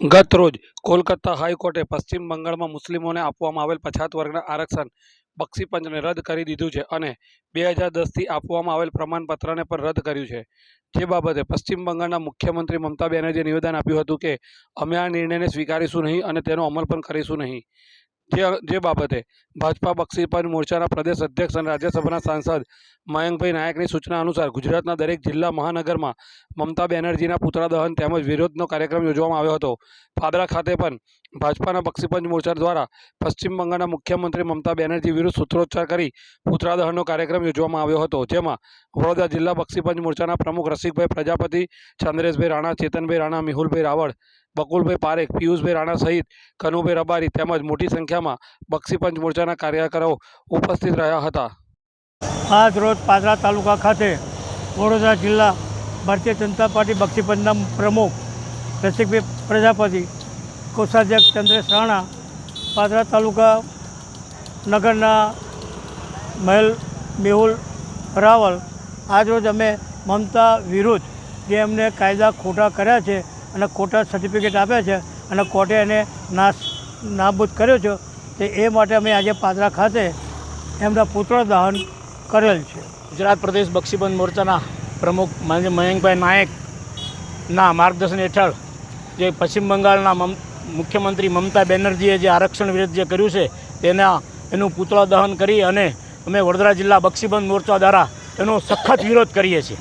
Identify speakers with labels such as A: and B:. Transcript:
A: ગત રોજ કોલકાતા હાઈકોર્ટે પશ્ચિમ બંગાળમાં મુસ્લિમોને આપવામાં આવેલ પછાત વર્ગના આરક્ષણ બક્ષીપંચને રદ કરી દીધું છે અને બે હજાર દસથી આપવામાં આવેલ પ્રમાણપત્રને પણ રદ કર્યું છે. જે બાબતે પશ્ચિમ બંગાળના મુખ્યમંત્રી મમતા બેનર્જીએ નિવેદન આપ્યું હતું કે, અમે આ નિર્ણયને સ્વીકારીશું નહીં અને તેનો અમલ પણ કરીશું નહીં. જે જે બાબતે ભાજપા બક્ષીપંચ મોરચાના પ્રદેશ અધ્યક્ષ અને રાજ્યસભાના સાંસદ મયંકભાઈ નાયકની સૂચના અનુસાર ગુજરાતના દરેક જિલ્લા મહાનગરમાં મમતા બેનર્જીના પુતળા દહન તેમજ વિરોધનો કાર્યક્રમ યોજવામાં આવ્યો હતો. ફાદરા ખાતે પણ ભાજપાના બક્ષીપંચ મોરચા દ્વારા પશ્ચિમ બંગાળના મુખ્યમંત્રી મમતા બેનર્જી વિરુદ્ધ સૂત્રોચ્ચાર કરી પુતળા દહનનો કાર્યક્રમ યોજવામાં આવ્યો હતો, જેમાં વડોદરા જિલ્લા બક્ષીપંચ મોરચાના પ્રમુખ રસિકભાઈ પ્રજાપતિ, ચંદ્રેશભાઈ રાણા, ચેતનભાઈ રાણા, મેહુલભાઈ રાવળ, બકુલભાઈ પારેખ, પિયુષભાઈ રાણા સહિત કનુભાઈ રબારી તેમજ મોટી સંખ્યામાં બક્ષીપંચ મોરચાના કાર્યકરો ઉપસ્થિત રહ્યા હતા.
B: આજ રોજ પાદરા તાલુકા ખાતે વડોદરા જિલ્લા ભારતીય જનતા પાર્ટી બક્ષીપંચના પ્રમુખ રસિકભાઈ પ્રજાપતિ, કોષાધ્યક્ષ ચંદ્રેશ રાણા, પાદરા તાલુકા નગરના મહેલ મેહુલ રાવલ આજરોજ અમે મમતા વિરુદ્ધ જે એમને કાયદા ખોટા કર્યા છે અને ખોટા સર્ટિફિકેટ આપ્યા છે અને કોર્ટે એને નાશ, નાબૂદ કર્યો છે, તે એ માટે અમે આજે પાદરા ખાતે એમના પુત્ર દહન કરેલ છે.
C: ગુજરાત પ્રદેશ બક્ષીબંધ મોરચાના પ્રમુખ માનનીય મયંકભાઈ નાયકના માર્ગદર્શન હેઠળ જે પશ્ચિમ બંગાળના મુખ્યમંત્રી મમતા બેનર્જીએ જે આરક્ષણ વિરુદ્ધ જે કર્યું છે, તેના, એનું પુતળા દહન કરી અને અમે વડોદરા જિલ્લા બક્ષીબંધ મોરચા દ્વારા એનો સખત વિરોધ કરીએ છીએ.